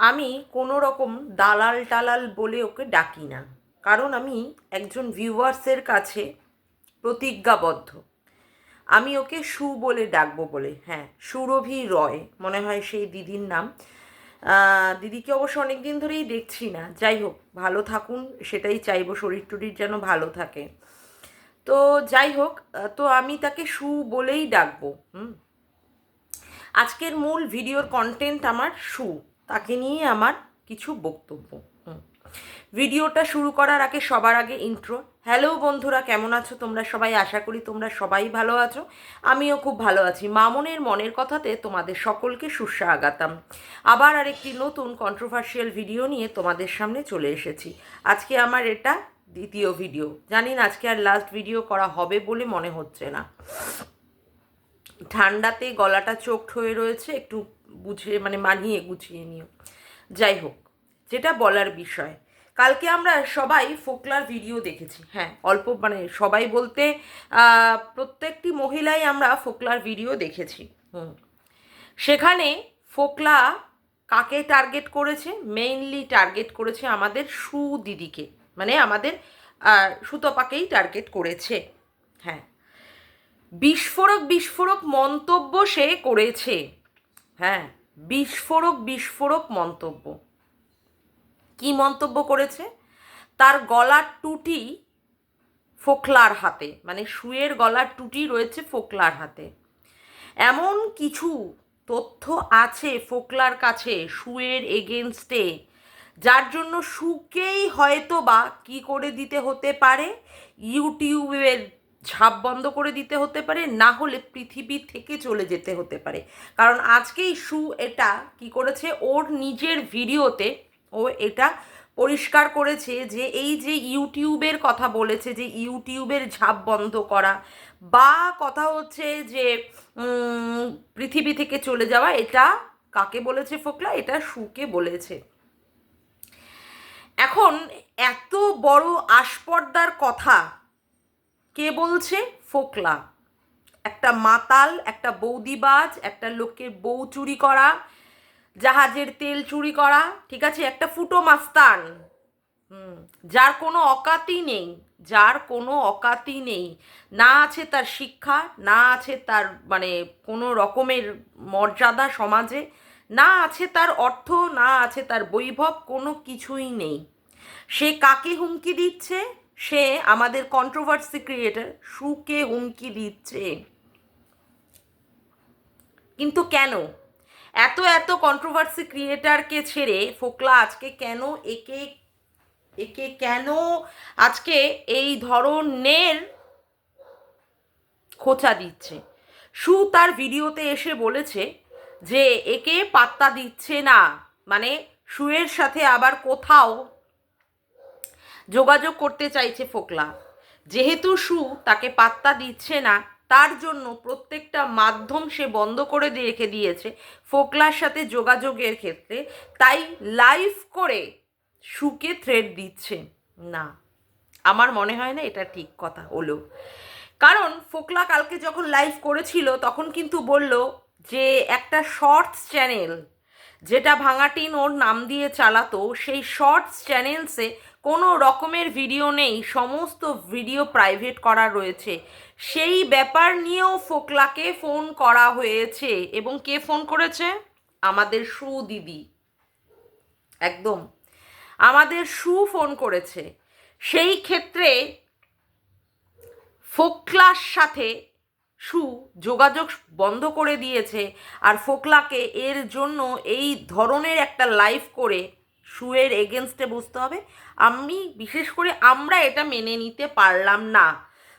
আমি কোনো রকম দালাল টালাল বলে ওকে ডাকি না। কারণ আমি একজন ভিউয়ার্সের কাছে প্রতিজ্ঞাবদ্ধ। আমি ওকে সু বলে ডাকবো বলে হ্যাঁ সুরভি রয়, মনে হয় সেই দিদির নাম। দিদিকে অবশ্য অনেক দিন ধরেই দেখছি না। যাই হোক, ভালো থাকুন, সেটাই চাইব শরীর টরীর যেন ভালো থাকে। তো যাই হোক তো আমি তাকে সু বলেই ডাকবো, হুম। আজকের মূল ভিডিওর কন্টেন্ট আমার সু। তাকে নিয়ে আমার কিছু বক্তব্য। ভিডিওটা শুরু করার আগে, সবার আগে ইন্ট্রো হ্যালো বন্ধুরা, কেমন আছো তোমরা সবাই? আশা করি তোমরা সবাই ভালো আছো। আমিও খুব ভালো আছি। মামনের মনের কথাতে তোমাদের সকলকে সুস্বাগতম। আবার আরেকটি নতুন কন্ট্রোভার্সিয়াল ভিডিও নিয়ে তোমাদের সামনে চলে এসেছি। আজকে আমার এটা দ্বিতীয় ভিডিও জানি না, আজকে আর লাস্ট ভিডিও করা হবে বলে মনে হচ্ছে না। ঠান্ডাতে গলাটা চোখ হয়ে রয়েছে, একটু বুঝে মানে মানিয়ে গুছিয়ে নিও। যাই হোক, যেটা বলার বিষয়, কালকে আমরা সবাই ফোকলার ভিডিও দেখেছি। হ্যাঁ অল্প মানে সবাই বলতে প্রত্যেকটি মহিলাই আমরা ফোকলার ভিডিও দেখেছি। হুম, সেখানে ফোকলা কাকে টার্গেট করেছে? মেইনলি টার্গেট করেছে আমাদের সু দিদিকে মানে আমাদের সুতপাকেই টার্গেট করেছে। হ্যাঁ বিস্ফোরক বিস্ফোরক মন্তব্য সে করেছে। হ্যাঁ বিস্ফোরক বিস্ফোরক মন্তব্য। কি মন্তব্য করেছে? তার গলার টুটি ফোকলার হাতে মানে শুয়ের গলার টুটি রয়েছে ফোকলার হাতে। এমন কিছু তথ্য আছে ফোকলার কাছে শুয়ের এগেনস্টে, যার জন্য সুকেই হয়তো বা কী করে দিতে হতে পারে? ইউটিউবের ঝাপ বন্ধ করে দিতে হতে পারে, না হলে পৃথিবী থেকে চলে যেতে হতে পারে। কারণ আজকেই সু এটা কি করেছে, ওর নিজের ভিডিওতে ও এটা পরিষ্কার করেছে যে এই যে ইউটিউবের কথা বলেছে, যে ইউটিউবের ঝাপ বন্ধ করা বা কথা হচ্ছে যে পৃথিবী থেকে চলে যাওয়া, এটা কাকে বলেছে ফোকলা? এটা সুকে বলেছে। এখন এত বড় আস্পর্দার কথা কে বলছে? ফোকলা। একটা মাতাল, একটা বৌদিবাজ, একটা লোকের বউ চুরি করা, জাহাজের তেল চুরি করা, ঠিক আছে? একটা ফুটো মাস্তান। যার কোনো অকাতি নেই, যার কোনো অকাতি নেই। না আছে তার শিক্ষা, না আছে তার মানে কোনো রকমের মর্যাদা সমাজে, না আছে তার অর্থ, না আছে তার বৈভব, কোনো কিছুই নেই। সে কাকে হুমকি দিচ্ছে? সে আমাদের কন্ট্রোভার্সি ক্রিয়েটার সুকে হুমকি দিচ্ছে। কিন্তু কেন? এত এত কন্ট্রোভার্সি ক্রিয়েটারকে ছেড়ে ফোকলা আজকে কেন একে একে কেন আজকে এই ধরনের খোঁচা দিচ্ছে? সু তার ভিডিওতে এসে বলেছে যে, একে পাত্তা দিচ্ছে না। মানে সুয়ের সাথে আবার কোথাও যোগাযোগ করতে চাইছে ফোকলা। যেহেতু সু তাকে পাত্তা দিচ্ছে না, তার জন্য প্রত্যেকটা মাধ্যম সে বন্ধ করে রেখে দিয়েছে ফোকলার সাথে যোগাযোগের ক্ষেত্রে। তাই লাইভ করে সুকে থ্রেড দিচ্ছে। না, আমার মনে হয় না এটা ঠিক কথা হলো। কারণ ফোকলা কালকে যখন লাইভ করেছিল, তখন কিন্তু বলল যে একটা শর্টস চ্যানেল, যেটা ভাঙাটিন ওর নাম দিয়ে চালাতো, সেই শর্টস চ্যানেলসে কোনো রকমের ভিডিও নেই, সমস্ত ভিডিও প্রাইভেট করা রয়েছে। সেই ব্যাপার নিয়েও ফোকলাকে ফোন করা হয়েছে। এবং কে ফোন করেছে? আমাদের সু দিদি। একদম। আমাদের সু ফোন করেছে। সেই ক্ষেত্রে ফোকলার সাথে সু যোগাযোগ বন্ধ করে দিয়েছে। আর ফোকলাকে এর জন্য এই ধরনের একটা লাইভ করে শুয়ের এগেনস্টে বুঝতে হবে। আমি বিশেষ করে আমরা এটা মেনে নিতে পারলাম না।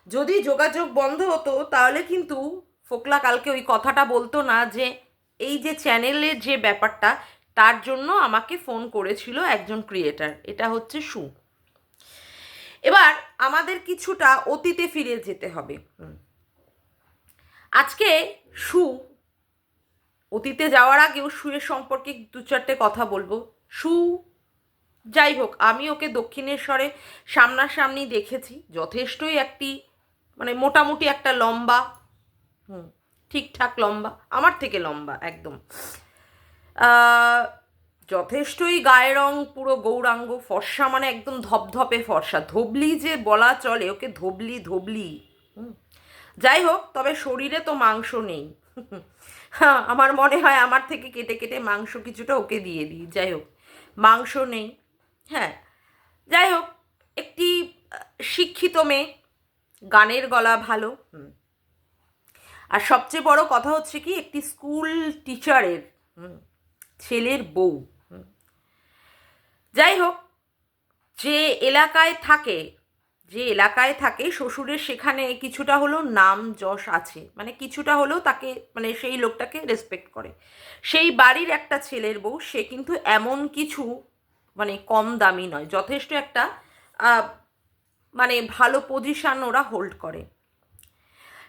যদি যোগাযোগ বন্ধ হতো তাহলে কিন্তু ফোকলা কালকে ওই কথাটা বলতো না যে এই যে চ্যানেলের যে ব্যাপারটা তার জন্য আমাকে ফোন করেছিল একজন ক্রিয়েটার এটা হচ্ছে সু। এবার আমাদের কিছুটা অতীতে ফিরে যেতে হবে। আজকে সু অতীতে যাওয়ার আগেও সুয়ের সম্পর্কে দু চারটে কথা বলব। সু, যাই হোক, আমি ওকে দক্ষিণেশ্বরে সামনাসামনি দেখেছি। যথেষ্টই একটি মানে মোটামুটি একটা লম্বা, হুম, ঠিকঠাক লম্বা, আমার থেকে লম্বা, একদম। যথেষ্টই গায়ের রং, পুরো গৌরাঙ্গ, ফর্সা মানে একদম ধপধপে ফর্সা। ধবলি যে বলা চলে, ওকে ধবলি ধবলি। যাই হোক, তবে শরীরে তো মাংস নেই। হ্যাঁ আমার মনে হয় আমার থেকে কেটে কেটে মাংস কিছুটা ওকে দিয়ে দিই, যাই হোক। মাংস নেই হ্যাঁ যাই হোক, একটি শিক্ষিত মেয়ে, গানের গলা ভালো। আর সবচেয়ে বড় কথা হচ্ছে কি, একটি স্কুল টিচারের ছেলের বউ। যাই হোক, যে এলাকায় থাকে যে এলাকায় থাকে, শ্বশুরের সেখানে কিছুটা হলেও নাম যশ আছে। মানে কিছুটা হলেও তাকে মানে সেই লোকটাকে রেসপেক্ট করে। সেই বাড়ির একটা ছেলের বউ, সে কিন্তু এমন কিছু মানে কম দামি নয়। যথেষ্ট একটা মানে ভালো পজিশান ওরা হোল্ড করে।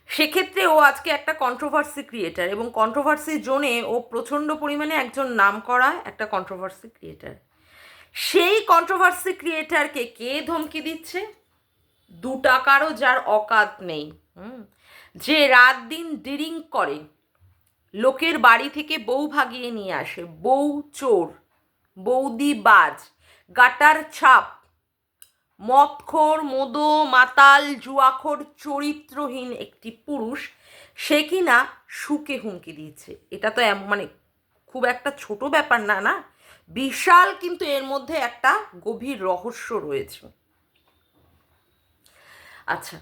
সেক্ষেত্রে ও আজকে একটা কন্ট্রোভার্সি ক্রিয়েটার এবং কন্ট্রোভার্সি জোনে ও প্রচণ্ড পরিমাণে একজন নাম করা একটা কন্ট্রোভার্সি ক্রিয়েটার সেই কন্ট্রোভার্সি ক্রিয়েটারকে কে ধমকি দিচ্ছে? দু টাকারও যার অকাত নেই যে রাত দিন ডিরিং করে, লোকের বাড়ি থেকে বউ ভাগিয়ে নিয়ে আসে, বউ চোর, বৌদি বাজ, গাটার ছাপ মদখোর মোদো, মাতাল, জুয়াখোর, চরিত্রহীন একটি পুরুষ, সে কিনা সুকে হুমকি দিয়েছে এটা তো মানে খুব একটা ছোট ব্যাপার না না? বিশাল কিন্তু এর মধ্যে একটা গভীর রহস্য রয়েছে। আচ্ছা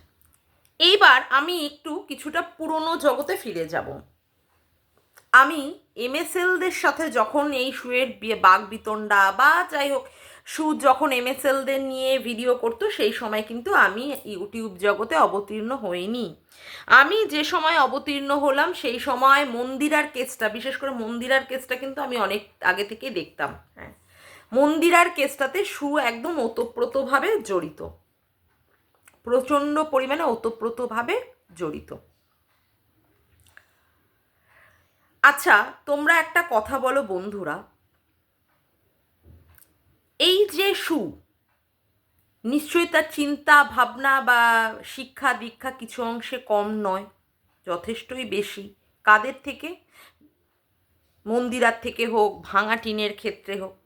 এইবার আমি একটু কিছুটা পুরনো জগতে ফিরে যাব। আমি এমএসএলদের সাথে যখন এই শুয়ের বাঘ বিতণ্ডা বা যাই হোক সু যখন এমএসএলদের নিয়ে ভিডিও করতো, সেই সময় কিন্তু আমি ইউটিউব জগতে অবতীর্ণ হইনি। আমি যে সময় অবতীর্ণ হলাম, সেই সময় মন্দিরার কেসটা, বিশেষ করে মন্দিরার কেসটা কিন্তু আমি অনেক আগে থেকেই দেখতাম। হ্যাঁ মন্দিরার কেসটাতে সু একদম ওতপ্রোতভাবে জড়িত। প্রচণ্ড পরিমাণে ওতপ্রোতভাবে জড়িত। আচ্ছা তোমরা একটা কথা বলো বন্ধুরা। এই যে সু, নিশ্চয়ই তার চিন্তা, ভাবনা বা শিক্ষা, দীক্ষা কিছু অংশে কম নয়, যথেষ্টই বেশি। কাদের থেকে? মন্দিরার থেকে হোক, ভাঙা টিনের ক্ষেত্রে হোক।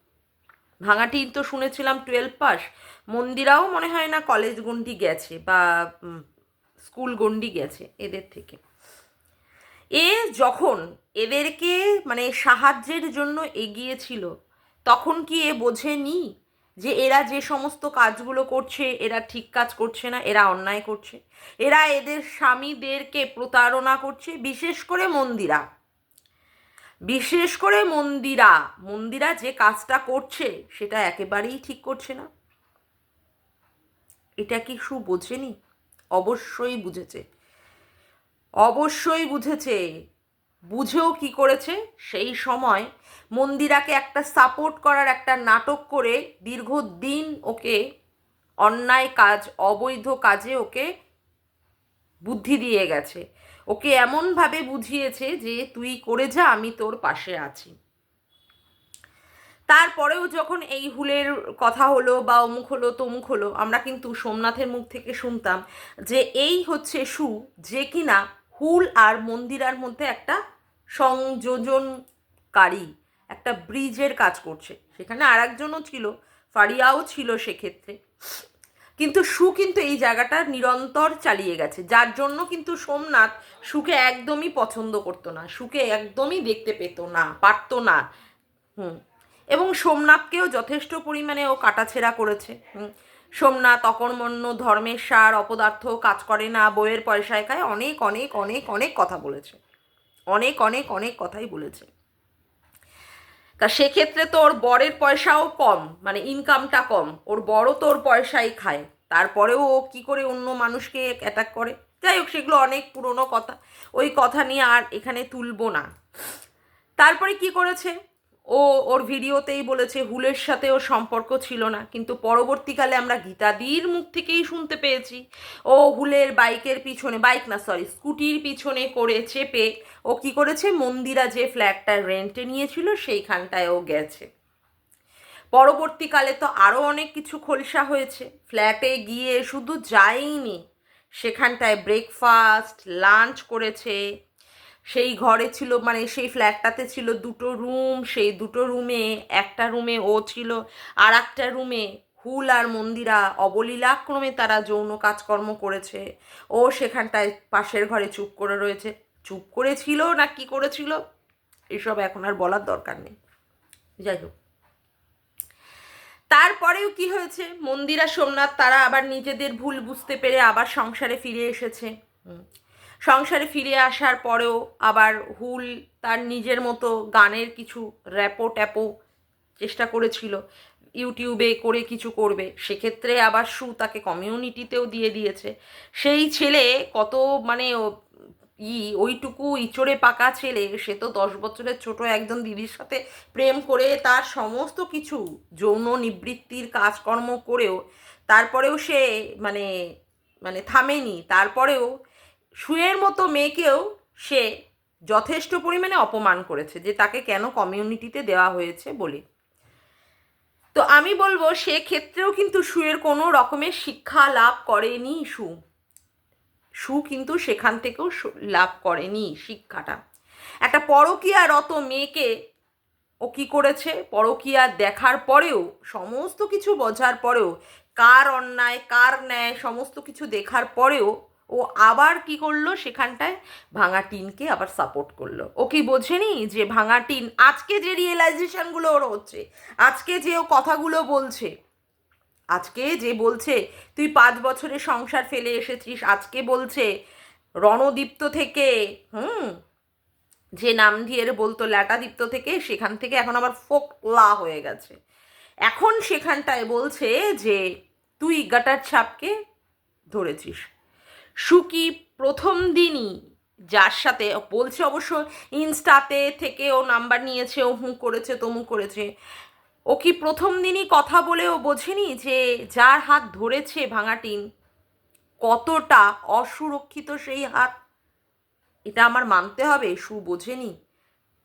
ভাঙা টিন তো শুনেছিলাম টুয়েলভ পাস মন্দিরাও মনে হয় না কলেজ গন্ডি গেছে বা স্কুল গন্ডি গেছে এদের থেকে। এ যখন এদেরকে মানে সাহায্যের জন্য এগিয়েছিল, তখন কি এ বোঝেনি যে এরা যে সমস্ত কাজগুলো করছে, এরা ঠিক কাজ করছে না, এরা অন্যায় করছে? এরা এদের স্বামীদেরকে প্রতারণা করছে, বিশেষ করে মন্দিরা। বিশেষ করে মন্দিরা। মন্দিরা যে কাজটা করছে, সেটা একেবারেই ঠিক করছে না। এটা কি সু বোঝেনি? অবশ্যই বুঝেছে। অবশ্যই বুঝেছে। বুঝেও কি করেছে? সেই সময় মন্দিরাকে একটা সাপোর্ট করার একটা নাটক করে দীর্ঘদিন ওকে অন্যায় কাজ, অবৈধ কাজে ওকে বুদ্ধি দিয়ে গেছে। ওকে এমনভাবে বুঝিয়েছে যে তুই করে যা, আমি তোর পাশে আছি। তারপরেও যখন এই হুলের কথা হলো বা অমুক হলো তমুক হলো, আমরা কিন্তু সোমনাথের মুখ থেকে শুনতাম যে এই হচ্ছে সু, যে কিনা হুল আর মন্দিরার মধ্যে একটা সংযোজনকারী, একটা ব্রিজের কাজ করছে। সেখানে আর একজনও ছিল, ফারিয়াও ছিল সেক্ষেত্রে। কিন্তু সু কিন্তু এই জায়গাটা নিরন্তর চালিয়ে গেছে। যার জন্য কিন্তু সোমনাথ সুকে একদমই পছন্দ করতো না, সুকে একদমই দেখতে পেত না, পারতো না। হুম। এবং সোমনাথকেও যথেষ্ট পরিমাণে ও কাটাছেড়া করেছে। হুম। সোমনাথ অকর্মণ্য, ধর্মের সার, অপদার্থ, কাজ করে না, বইয়ের পয়সায় খায়, অনেক অনেক অনেক অনেক কথা বলেছে। অনেক অনেক অনেক কথাই বলেছে। তা সেক্ষেত্রে তো ওর বরের পয়সাও কম মানে ইনকামটা কম। ওর বড় তোর পয়সাই খায়। তারপরেও ও কী করে অন্য মানুষকে অ্যাটাক করে? যাই হোক, সেগুলো অনেক পুরনো কথা। ওই কথা নিয়ে আর এখানে তুলব না। তারপরে কি করেছে? ও ওর ভিডিওতেই বলেছে হুলের সাথে ওর সম্পর্ক ছিল না, কিন্তু পরবর্তীকালে আমরা গীতাদির মুখ থেকেই শুনতে পেয়েছি। ও হুলের বাইকের পিছনে, বাইক না সরি স্কুটির পিছনে করে চেপে ও কি করেছে? মন্দিরা যে ফ্ল্যাটটা রেন্টে নিয়েছিল সেইখানটায় ও গেছে। পরবর্তীকালে তো আরও অনেক কিছু খোলসা হয়েছে। ফ্ল্যাটে গিয়ে শুধু যায়নি সেখানটায় ব্রেকফাস্ট লাঞ্চ করেছে। সেই ঘরে ছিল মানে সেই ফ্ল্যাটটাতে ছিল দুটো রুম, সেই দুটো রুমে, একটা রুমে ও ছিল আর একটা রুমে হুল আর মন্দিরা অবলীলাক্রমে তারা যৌন কাজকর্ম করেছে। ও সেখানটায় পাশের ঘরে চুপ করে রয়েছে। চুপ করেছিল না কি করেছিল? এসব এখন আর বলার দরকার নেই। যাই হোক। তারপরেও কি হয়েছে? মন্দিরা, সোমনাথ তারা আবার নিজেদের ভুল বুঝতে পেরে আবার সংসারে ফিরে এসেছে। সংসারে ফিরে আসার পরেও আবার হুল তার নিজের মতো গানের কিছু র্যাপো ট্যাপো চেষ্টা করেছিল। ইউটিউবে করে কিছু করবে। সেক্ষেত্রে আবার সু তাকে কমিউনিটিতেও দিয়ে দিয়েছে। সেই ছেলে কত মানে ই ওইটুকু ইচড়ে পাকা ছেলে, সে তো দশ বছরের ছোট একজন দিদির সাথে প্রেম করে তার সমস্ত কিছু, যৌন নিবৃত্তির কাজকর্ম করেও, তারপরেও সে মানে মানে থামেনি। তারপরেও সুয়ের মতো মেয়েকেও সে যথেষ্ট পরিমাণে অপমান করেছে যে তাকে কেন কমিউনিটিতে দেওয়া হয়েছে বলে। তো আমি বলব সেক্ষেত্রেও কিন্তু সুয়ের কোনো রকমের শিক্ষা লাভ করেনি সু। সু কিন্তু সেখান থেকেও লাভ করেনি শিক্ষাটা। একটা পরকীয়ারত মেয়েকে ও কি করেছে? পরকীয়া দেখার পরেও, সমস্ত কিছু বোঝার পরেও, কার অন্যায়, কার ন্যায়, সমস্ত কিছু দেখার পরেও ও আবার কি করল? সেখানটায় ভাঙা টিনকে আবার সাপোর্ট করল। ও কি বোঝেনি যে ভাঙা টিন? আজকে যে রিয়েলাইজেশনগুলো ওর হচ্ছে, আজকে যে ও কথাগুলো বলছে, আজকে যে বলছে, তুই পাঁচ বছরের সংসার ফেলে এসেছিস, আজকে বলছে, রণদীপ্ত থেকে, হুম, যে নাম দিয়ে বলতো, ল্যাটাদীপ্ত থেকে, সেখান থেকে এখন আবার ফোকলা হয়ে গেছে। এখন সেখানটায় বলছে যে, তুই গাটার ছাপকে ধরেছিস। সুকি প্রথম দিনই। যার সাথে বলছে অবশ্য, ইনস্টাতে থেকে ও নাম্বার নিয়েছে, ও হু করেছে, তমু করেছে। ও কি প্রথম দিনই কথা বলে ও বোঝেনি যে যার হাত ধরেছে ভাঙাটিন কতটা অসুরক্ষিত সেই হাত? এটা আমার মানতে হবে, সু বোঝেনি,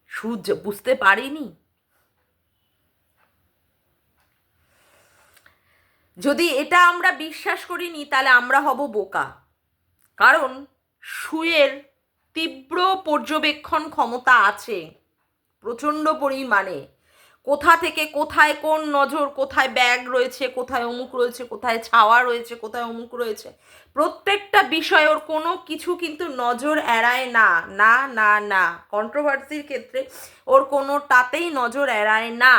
সু বুঝতে পারিনি। যদি এটা আমরা বিশ্বাস করিনি, তাহলে আমরা হব বোকা। কারণ সুয়ের তীব্র পর্যবেক্ষণ ক্ষমতা আছে, প্রচণ্ড পরিমাণে। কোথা থেকে কোথায় কোন নজর, কোথায় ব্যাগ রয়েছে, কোথায় অমুক রয়েছে, কোথায় ছাওয়া রয়েছে, কোথায় অমুক রয়েছে, প্রত্যেকটা বিষয় ওর কোনো কিছু কিন্তু নজর এড়ায় না না না না। কন্ট্রোভার্সির ক্ষেত্রে ওর কোনোটাতেই নজর এড়ায় না।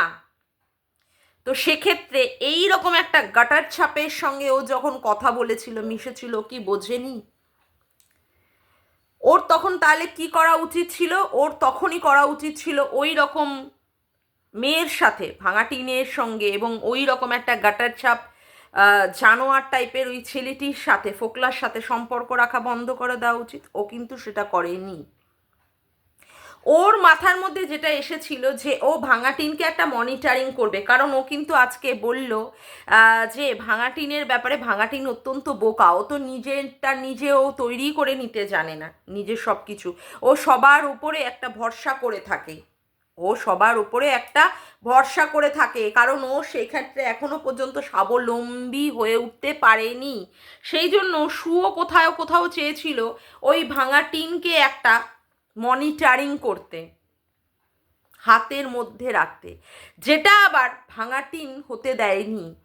তো সেক্ষেত্রে এই রকম একটা গাটার ছাপের সঙ্গে ও যখন কথা বলেছিল, মিশেছিল, কি বোঝেনি? ওর তখন তাহলে কি করা উচিত ছিল? ওর তখনই করা উচিত ছিল ওই রকম মেয়ের সাথে, ভাঙা টিনের সঙ্গে এবং ওই রকম একটা গাটার ছাপ জানোয়ার টাইপের ওই ছেলেটির সাথে, ফোকলার সাথে সম্পর্ক রাখা বন্ধ করে দেওয়া উচিত। ও কিন্তু সেটা করেনি। ওর মাথার মধ্যে যেটা এসেছিল যে ও ভাঙা টিনকে একটা মনিটারিং করবে। কারণ ও কিন্তু আজকে বলল যে ভাঙা টিনের ব্যাপারে ভাঙা টিন অত্যন্ত বোকা। ও তো নিজেরটা নিজে ও তৈরি করে নিতে জানে না, নিজের সব কিছু ও সবার উপরে একটা ভরসা করে থাকে। ও সবার উপরে একটা ভরসা করে থাকে। কারণ ও সেক্ষেত্রে এখনও পর্যন্ত স্বাবলম্বী হয়ে উঠতে পারেনি। সেই জন্য সুও কোথাও কোথাও চেয়েছিল, ওই ভাঙা টিনকে একটা মনিটারিং করতে হাতের মধ্যে রাখতে। যেটা আবার ভাঙা টিন হতে দেয়নি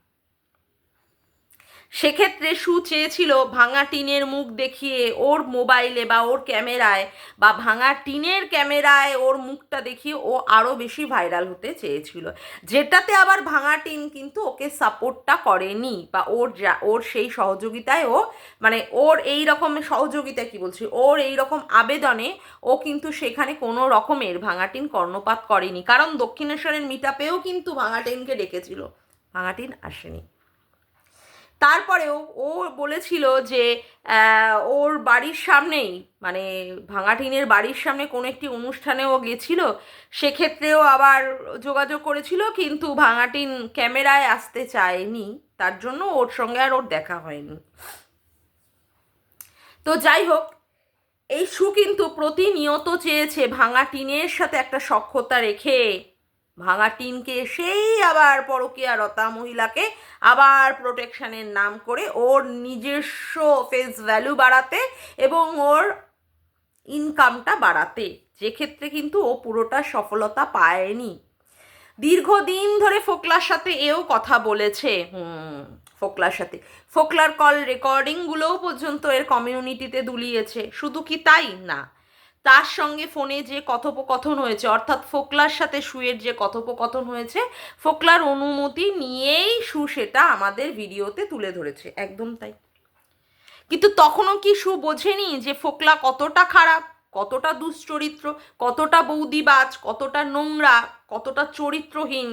সেক্ষেত্রে সু চেয়েছিল ভাঙা টিনের মুখ দেখিয়ে ওর মোবাইলে বা ওর ক্যামেরায় বা ভাঙা টিনের ক্যামেরায় ওর মুখটা দেখিয়ে ও আরও বেশি ভাইরাল হতে চেয়েছিল। যেটাতে আবার ভাঙা টিন কিন্তু ওকে সাপোর্টটা করেনি বা ওর যা, ওর সেই সহযোগিতায় ও মানে ওর এই রকম সহযোগিতা কি বলছি, ওর এই রকম আবেদনে ও কিন্তু সেখানে কোনো রকমের ভাঙাটিন কর্ণপাত করেনি। কারণ দক্ষিণেশ্বরের মিটাপেও কিন্তু ভাঙাটিনকে ডেকেছিল। ভাঙাটিন আসেনি। তারপরেও ও বলেছিল যে ওর বাড়ির সামনেই মানে ভাঙাটিনের বাড়ির সামনে কোনো একটি অনুষ্ঠানে ও গেছিল সেক্ষেত্রেও আবার যোগাযোগ করেছিল, কিন্তু ভাঙাটিন ক্যামেরায় আসতে চায়নি। তার জন্য ওর সঙ্গে আর ওর দেখা হয়নি। তো যাই হোক, এই শু কিন্তু প্রতিনিয়ত চেয়েছে ভাঙা টিনের সাথে একটা সখ্যতা রেখে ভাঙা টিনকে সেই আবার পরকীয়ারতা মহিলাকে আবার প্রোটেকশনের নাম করে ওর নিজস্ব ফেস ভ্যালু বাড়াতে এবং ওর ইনকামটা বাড়াতে। যে ক্ষেত্রে কিন্তু ও পুরোটা সফলতা পায়নি। দীর্ঘদিন ধরে ফোকলার সাথে এও কথা বলেছে। হুম, ফোকলার সাথে। ফোকলার কল রেকর্ডিংগুলোও পর্যন্ত এর কমিউনিটিতে দুলিয়েছে। শুধু কি তাই? না। তার সঙ্গে ফোনে যে কথোপকথন হয়েছে, অর্থাৎ ফোকলার সাথে সুয়ের যে কথোপকথন হয়েছে, ফোকলার অনুমতি নিয়েই সু সেটা আমাদের ভিডিওতে তুলে ধরেছে, একদম তাই। কিন্তু তখনও কি সু বোঝেনি যে ফোকলা কতটা খারাপ, কতটা দুশ্চরিত্র, কতটা বৌদিবাজ, কতটা নোংরা, কতটা চরিত্রহীন,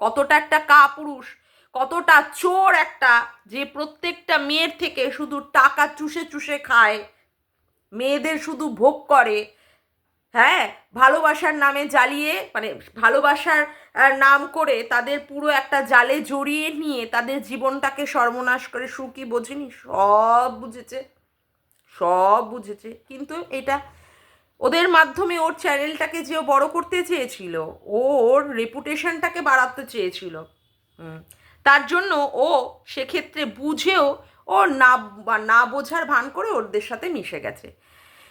কতটা একটা কাপুরুষ, কতটা চোর একটা যে প্রত্যেকটা মেয়ের থেকে শুধু টাকা চুষে চুষে খায় মেয়েদের শুধু ভোগ করে হ্যাঁ? ভালোবাসার নামে জ্বালিয়ে মানে ভালোবাসার নাম করে তাদের পুরো একটা জালে জড়িয়ে নিয়ে তাদের জীবনটাকে সর্বনাশ করে সুখী বোঝেনি? সব বুঝেছে সব বুঝেছে। কিন্তু এটা ওদের মাধ্যমে ওর চ্যানেলটাকে যে বড় করতে চেয়েছিল, ওর রেপুটেশনটাকে বাড়াতে চেয়েছিল। তার জন্য ও সেক্ষেত্রে বুঝেও ও না না বোঝার ভান করে ওদের সাথে মিশে গেছে।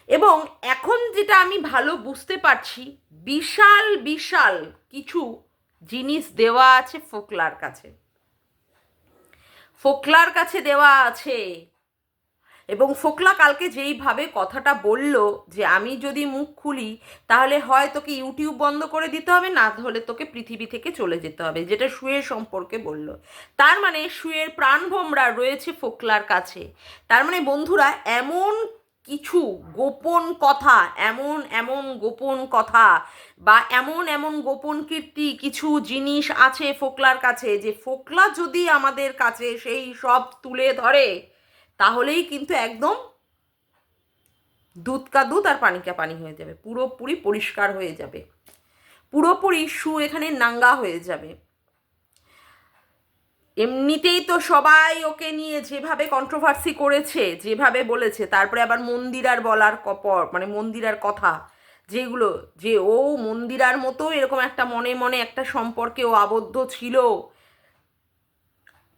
এবং এখন যেটা আমি ভালো বুঝতে পারছি, বিশাল বিশাল কিছু জিনিস দেওয়া আছে ফোকলার কাছে। ফোকলার কাছে দেওয়া আছে এবং ফোকলা কালকে যেইভাবে কথাটা বলল যে আমি যদি মুখ খুলি, তাহলে হয় তোকে ইউটিউব বন্ধ করে দিতে হবে, না হলে তোকে পৃথিবী থেকে চলে যেতে হবে, যেটা শুয়ের সম্পর্কে বলল। তার মানে শুয়ের প্রাণভোমরা রয়েছে ফোকলার কাছে। তার মানে বন্ধুরা, এমন কিছু গোপন কথা, এমন এমন গোপন কথা বা এমন এমন গোপন কীর্তি, কিছু জিনিস আছে ফোকলার কাছে যে ফোকলা যদি আমাদের কাছে সেই সব তুলে ধরে তাহলেই কিন্তু একদম দুধ কা দুধ আর পানি কা পানি হয়ে যাবে। পুরোপুরি পরিষ্কার হয়ে যাবে। পুরোপুরি সু এখানে নাঙ্গা হয়ে যাবে। এমনিতেই তো সবাই ওকে নিয়ে যেভাবে কন্ট্রোভার্সি করেছে, যেভাবে বলেছে, তারপরে আবার মন্দিরার বলার কপর মানে মন্দিরার কথা, যেগুলো, যে ও মন্দিরার মতো এরকম একটা মনে মনে একটা সম্পর্কে ও আবদ্ধ ছিল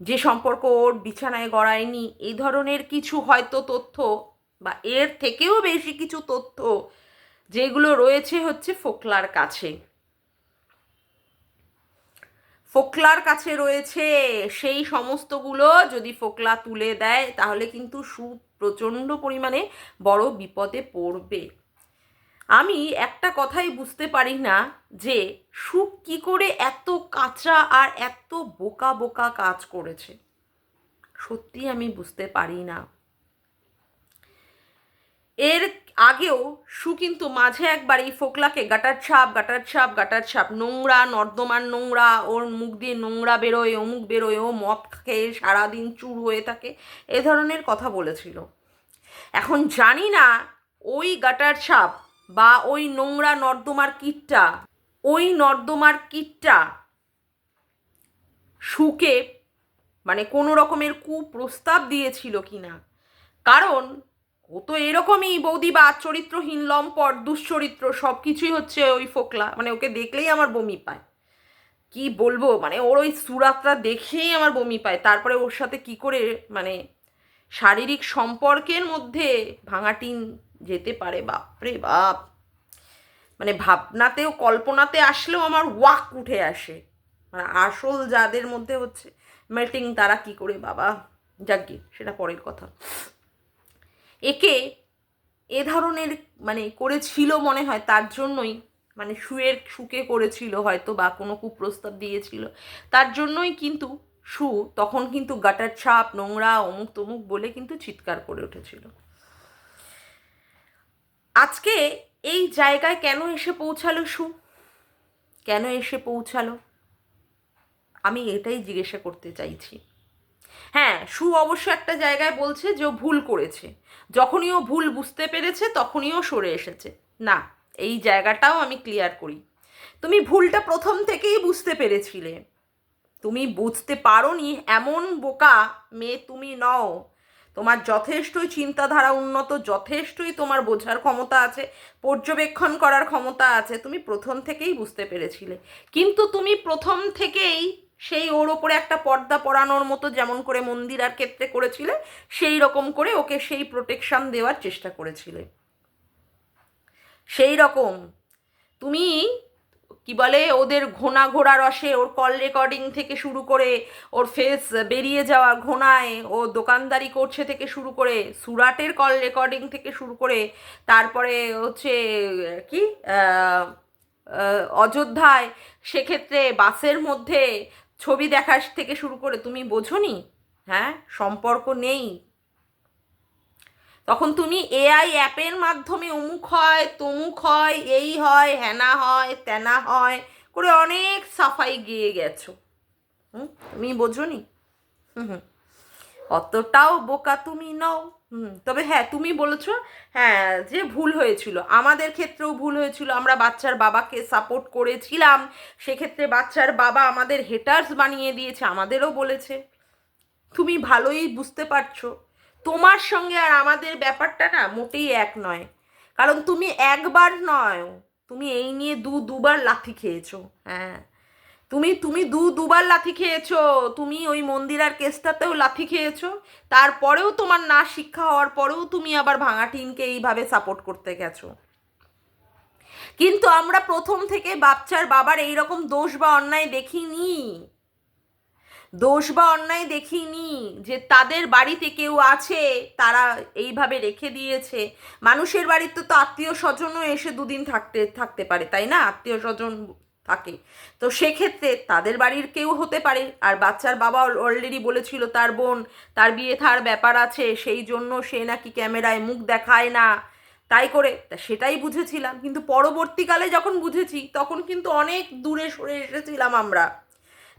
যে সম্পর্ক ওর বিছানায় গড়ায়নি, এই ধরনের কিছু হয়তো তথ্য বা এর থেকেও বেশি কিছু তথ্য যেগুলো রয়েছে হচ্ছে ফোকলার কাছে। ফোকলার কাছে রয়েছে সেই সমস্তগুলো যদি ফোকলা তুলে দেয়, তাহলে কিন্তু সু প্রচণ্ড পরিমাণে বড় বিপদে পড়বে। আমি একটা কথাই বুঝতে পারি না যে সুখ কি করে এত কাঁচা আর এত বোকা বোকা কাজ করেছে। সত্যি আমি বুঝতে পারি না। এর আগেও সু কিন্তু মাঝে একবার এই ফোকলাকে গাটার ছাপ গাটার ছাপ গাটার ছাপ, নোংরা নর্দমার নোংরা, ওর মুখ দিয়ে নোংরা বেরোয় অমুক বেরোয়, ও মদ খেয়ে, সারাদিন চুর হয়ে থাকে, এ ধরনের কথা বলেছিল। এখন জানি না ওই গাটার ছাপ বা ওই নোংরা নর্দমার কিটটা, ওই নর্দমার কিটটা সুকে মানে কোনো রকমের কুপ্রস্তাব দিয়েছিল কি না কারণ ও তো এরকমই বৌদি বা চরিত্রহীন, লম্পট, দুশ্চরিত্র সব কিছুই হচ্ছে ওই ফোকলা মানে ওকে দেখলেই আমার বমি পায়। কি বলব? মানে ওর ওই সুরাতটা দেখেই আমার বমি পায়। তারপরে ওর সাথে কি করে মানে শারীরিক সম্পর্কের মধ্যে ভাঙাটিন যেতে পারে, বাপরে বাপ। মানে ভাবনাতেও কল্পনাতে আসলেও আমার ওয়াক উঠে আসে। মানে আসল যাদের মধ্যে হচ্ছে মেল্টিং তারা কি করে, বাবা? যাকে সেটা পরের কথা। একে এ ধরনের মানে করেছিল মনে হয়, তার জন্যই মানে শুয়ের সুকে করেছিল হয়তো বা কোনো কুপ্রস্তাব দিয়েছিল। তার জন্যই কিন্তু সু তখন কিন্তু গাটার ছাপ, নোংরা অমুক তমুক বলে কিন্তু চিৎকার করে উঠেছিল। আজকে এই জায়গায় কেন এসে পৌঁছালো সু? কেন এসে পৌঁছালো? আমি এটাই জিজ্ঞাসা করতে চাইছি। হ্যাঁ সু অবশ্য একটা জায়গায় বলছে যে ও ভুল করেছে। যখনই ও ভুল বুঝতে পেরেছে, তখনই ও সরে এসেছে। না, এই জায়গাটাও আমি ক্লিয়ার করি। তুমি ভুলটা প্রথম থেকেই বুঝতে পেরেছিলে। তুমি বুঝতে পারোনি, এমন বোকা মেয়ে তুমি নও। তোমার যথেষ্টই চিন্তাধারা উন্নত, যথেষ্টই তোমার বোঝার ক্ষমতা আছে, পর্যবেক্ষণ করার ক্ষমতা আছে, তুমি প্রথম থেকেই বুঝতে পেরেছিলে। কিন্তু তুমি প্রথম থেকেই সেই ওর ওপরে একটা পর্দা পরানোর মতো যেমন করে মন্দিরার ক্ষেত্রে করেছিলে, সেই রকম করে ওকে সেই প্রোটেকশন দেওয়ার চেষ্টা করেছিলে। সেই রকম তুমি কি বলে, ওদের ঘোনা ঘোড়া রসে ওর কল রেকর্ডিং থেকে শুরু করে ওর ফেস বেরিয়ে যাওয়া ঘোনায় ও দোকানদারি করছে থেকে শুরু করে, সুরাটের কল রেকর্ডিং থেকে শুরু করে, তারপরে হচ্ছে কি অযোধ্যায়, সেক্ষেত্রে বাসের মধ্যে ছবি দেখার থেকে শুরু করে, তুমি বোঝনি? হ্যাঁ সম্পর্ক নেই। তখন তুমি এআই অ্যাপের মাধ্যমে অমুক হয়, তমুক হয়, এই হয় হ্যানা হয় ত্যানা হয়, করে অনেক সাফাই গিয়ে গেছো। হুম, তুমি বোঝনি? হুম হুম। অতটাও বোকা তুমি নও। তবে হ্যাঁ তুমি বলেছ হ্যাঁ যে ভুল হয়েছিল। আমাদের ক্ষেত্রেও ভুল হয়েছিল। আমরা বাচ্চার বাবাকে সাপোর্ট করেছিলাম। সেক্ষেত্রে বাচ্চার বাবা আমাদের হেটার্স বানিয়ে দিয়েছে, আমাদেরও বলেছে। তুমি ভালোই বুঝতে পারছ। তোমার সঙ্গে আর আমাদের ব্যাপারটা না মোটেই এক নয়। কারণ তুমি একবার নয়, তুমি এই নিয়ে দু দুবার লাথি খেয়েছো হ্যাঁ। তুমি তুমি দু দুবার লাথি খেয়েছো, তুমি ওই মন্দিরার কেসটাতেও লাথি খেয়েছো, তারপরেও তোমার না শিক্ষা হওয়ার পরেও তুমি আবার ভাঙা টিমকে এইভাবে সাপোর্ট করতে গেছো। কিন্তু আমরা প্রথম থেকে বাচ্চার বাবার এইরকম দোষ বা অন্যায় দেখিনি। দোষ বা অন্যায় দেখিনি যে তাদের বাড়িতে কেউ আছে, তারা এইভাবে রেখে দিয়েছে। মানুষের বাড়িতে তো আত্মীয় স্বজনও এসে দুদিন থাকতে থাকতে পারে, তাই না? আত্মীয় স্বজন থাকে। তো সেক্ষেত্রে তাদের বাড়ির কেউ হতে পারে। আর বাচ্চার বাবা অলরেডি বলেছিল, তার বোন, তার বিয়ে থার ব্যাপার আছে, সেই জন্য সে নাকি ক্যামেরায় মুখ দেখায় না। তাই করে, তা সেটাই বুঝেছিলাম। কিন্তু পরবর্তীকালে যখন বুঝেছি, তখন কিন্তু অনেক দূরে সরে এসেছিলাম আমরা।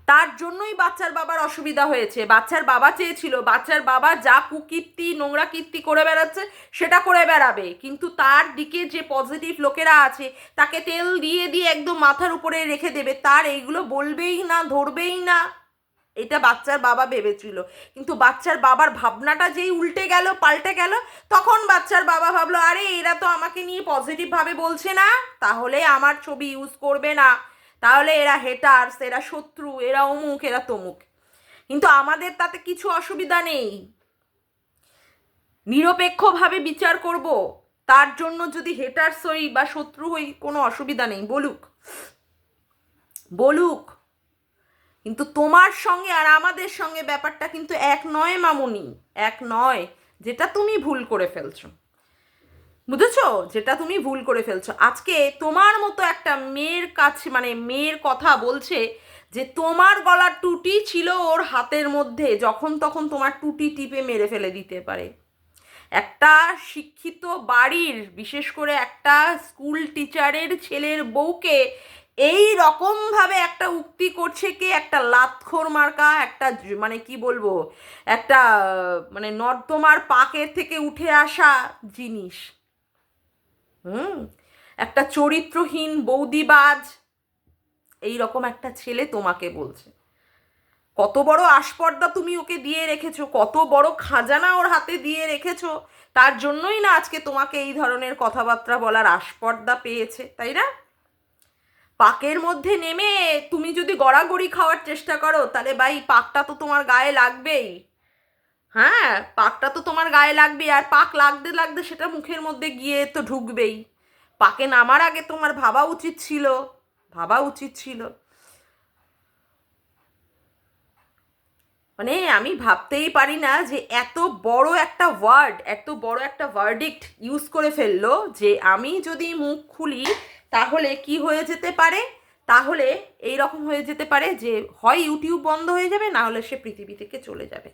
তার জন্যই বাচ্চার বাবার অসুবিধা হয়েছে। বাচ্চার বাবা চেয়েছিল, বাচ্চার বাবা যা কুকীর্তি, নোংরা কীর্তি করে বেড়াচ্ছে সেটা করে বেড়াবে। কিন্তু তার দিকে যে পজিটিভ লোকেরা আছে, তাকে তেল দিয়ে দিয়ে একদম মাথার উপরে রেখে দেবে, তার এইগুলো বলবেই না, ধরবেই না। এটা বাচ্চার বাবা ভেবেছিল। কিন্তু বাচ্চার বাবার ভাবনাটা যেই উল্টে গেল, পাল্টে গেল, তখন বাচ্চার বাবা ভাবলো, আরে, এরা তো আমাকে নিয়ে পজিটিভভাবে বলছে না। তাহলে আমার ছবি ইউজ করবে না। তাহলে এরা হেটার্স এরা শত্রু, এরা অমুক, এরা তমুক। কিন্তু আমাদের তাতে কিছু অসুবিধা নেই। নিরপেক্ষভাবে বিচার করব, তার জন্য যদি হেটার্স হই বা শত্রু হই, কোনো অসুবিধা নেই, বলুক। বলুক। কিন্তু তোমার সঙ্গে আর আমাদের সঙ্গে ব্যাপারটা কিন্তু এক নয়, মামুনি, এক নয়, যেটা তুমি ভুল করে ফেলছো। বুঝেছ? যেটা তুমি ভুল করে ফেলছো। আজকে তোমার মতো একটা মেয়ের কাছে মানে মেয়ের কথা বলছে যে তোমার গলার টুটি ছিল ওর হাতের মধ্যে, যখন তখন তোমার টুটি টিপে মেরে ফেলে দিতে পারে। একটা শিক্ষিত বাড়ির, বিশেষ করে একটা স্কুল টিচারের ছেলের বউকে এই রকমভাবে একটা উক্তি করছে কে? একটা লাতখোর মার্কা, একটা মানে কি বলব? একটা মানে নর্দমার পাকের থেকে উঠে আসা জিনিস। হুম, একটা চরিত্রহীন বৌদিবাজ এই রকম একটা ছেলে তোমাকে বলছে। কত বড় আস্পর্দা তুমি ওকে দিয়ে রেখেছো, কত বড় খাজানা ওর হাতে দিয়ে রেখেছো, তার জন্যই না আজকে তোমাকে এই ধরনের কথাবার্তা বলার আস্পর্দা পেয়েছে, তাই না? পাকের মধ্যে নেমে তুমি যদি গড়াগড়ি খাওয়ার চেষ্টা করো, তাহলে ভাই পাকটা তো তোমার গায়ে লাগবেই। হ্যাঁ পাকটা তো তোমার গায়ে লাগবেই, আর পাক লাগতে লাগতে সেটা মুখের মধ্যে গিয়ে তো ঢুকবেই। পাকে নামার আগে তোমার ভাবা উচিত ছিল, ভাবা উচিত ছিল। মানে আমি ভাবতেই পারি না যে এত বড় একটা ওয়ার্ড এত বড় একটা ভার্ডিক্ট ইউজ করে ফেলল যে আমি যদি মুখ খুলি, তাহলে কি হয়ে যেতে পারে? তাহলে এই রকম হয়ে যেতে পারে যে হয় ইউটিউব বন্ধ হয়ে যাবে, না হলে সে পৃথিবী থেকে চলে যাবে।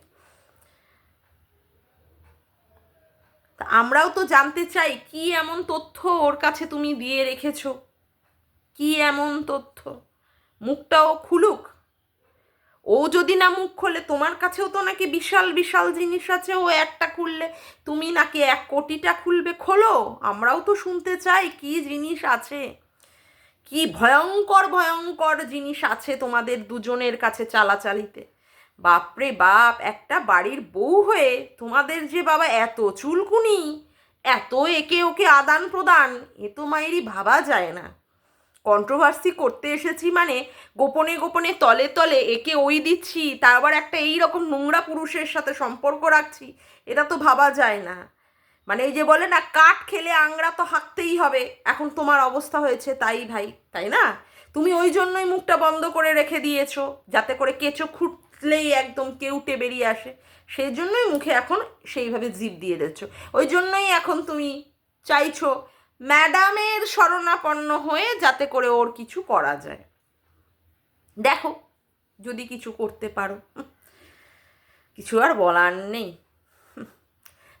আমরাও তো জানতে চাই, কি এমন তথ্য ওর কাছে তুমি দিয়ে রেখেছো? কি এমন তথ্য? মুখটাও খুলুক। ও যদি না মুখ খোলে, তোমার কাছেও তো নাকি বিশাল বিশাল জিনিস আছে, ও একটা খুললে তুমি নাকি এক কোটিটা খুলবে? খোলো, আমরাও তো শুনতে চাই কি জিনিস আছে। কি ভয়ঙ্কর ভয়ঙ্কর জিনিস আছে তোমাদের দুজনের কাছে চালাচালিতে। বাপরে বাপ, একটা বাড়ির বউ হয়ে তোমাদের যে বাবা এত চুলকুনি, এত একে ওকে আদান প্রদান, এ তো মায়েরই ভাবা যায় না। কন্ট্রোভার্সি করতে এসেছি মানে গোপনে গোপনে তলে তলে একে ওই দিচ্ছি, তার আবার একটা এই রকম নোংরা পুরুষের সাথে সম্পর্ক রাখছি, এটা তো ভাবা যায় না। মানে এই যে বলে না, কাঠ খেলে আংরা তো হাঁকতেই হবে, এখন তোমার অবস্থা হয়েছে তাই ভাই, তাই না? তুমি ওই জন্যই মুখটা বন্ধ করে রেখে দিয়েছ, যাতে করে কেঁচো খুঁটলেই একদম কেউটে বেরিয়ে আসে। সেই জন্যই মুখে এখন সেইভাবে জিভ দিয়ে দিচ্ছ ওই জন্যই এখন তুমি চাইছো ম্যাডামের শরণাপন্ন হয়ে যাতে করে ওর কিছু করা যায়। দেখো, যদি কিছু করতে পারো। কিছু আর বলার নেই।